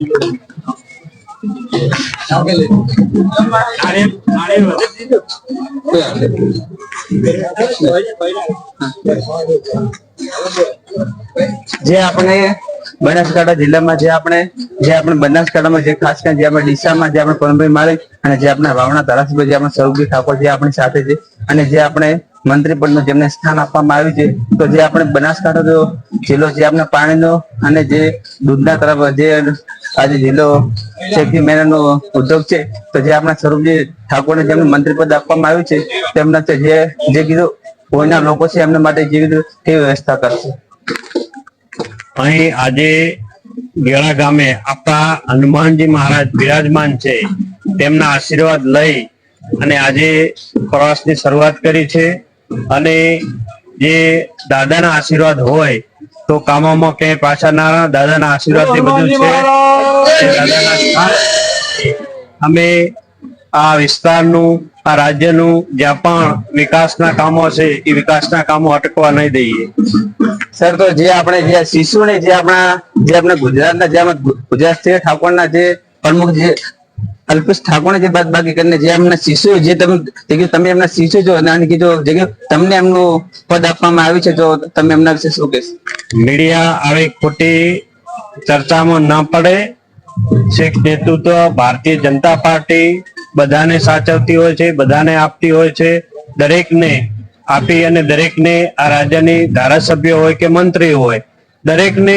જે આપણે બનાસકાંઠા જિલ્લામાં, જે આપણે જે આપણે બનાસકાંઠામાં, જે ખાસ કરીને જે આપણે ડીસામાં, જે આપણે પરમભાઈ માળી અને જે આપણા વાવણા ધારાસભ્ય, જે આપણે સૌરભજી ઠાકોર જે આપણી સાથે છે અને જે આપણે મંત્રી પદનું જેમને સ્થાન આપવામાં આવ્યું છે, તો જે આપણે બનાસકાંઠા જિલ્લો જે આપણે પાણીનો અને જે દૂધના તરફ, જે આજે જિલ્લો ચેકી મહેનનો ઉદ્યોગ છે, તો જે આપણા સ્વરૂપજી ઠાકોરને જેમને મંત્રી પદ આપવામાં આવ્યું છે, તેમના જે જે કીધું, કોઈના લોકો છે, એમના માટે જે કેવી વ્યવસ્થા કરશે. અહીં આજે ગેળા ગામે આપણા હનુમાનજી મહારાજ બિરાજમાન છે, તેમના આશીર્વાદ લઈ અને આજે પ્રવાસની શરૂઆત કરી છે, અને જે દાદાના આશીર્વાદ હોય તો કામોમાં ક્યાંય પાછા ના દાદાના આશીર્વાદ બધું છે. અમે આ વિસ્તારનું આ રાજ્યનું જ્યાં પણ વિકાસના કામો છે એ વિકાસના કામો અટકવા નહીં દઈએ. સર તો જે આપણે જે શિશુને જે આપણા જે આપણે ગુજરાતના જે આપણે ગુજરાત સ્ટેટ ઠાકોરના જે પ્રમુખ જે અલ્પેશ ઠાકોર જે બાદ બાકી કરીને જે એમના શિશુ જે તમે તમે એમના શિશુ છો અને કીધું જે તમને એમનું પદ આપવામાં આવ્યું છે, તો તમે એમના વિશે શું કહેશો? મીડિયા આવી ખોટી ચર્ચામાં ન પડે. શીખ નેતૃત્વ, ભારતીય જનતા પાર્ટી બધાને સાચવતી હોય છે, બધાને આપતી હોય છે. દરેકને આપી અને દરેકને આ રાજ્યની ધારાસભ્ય હોય કે મંત્રી હોય, દરેકને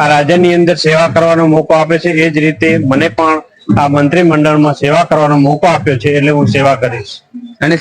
આ રાજ્યની અંદર સેવા કરવાનો મોકો આપે છે. એ જ રીતે મને પણ આ મંત્રીમંડળમાં સેવા કરવાનો મોકો આપ્યો છે એટલે હું સેવા કરીશ. અને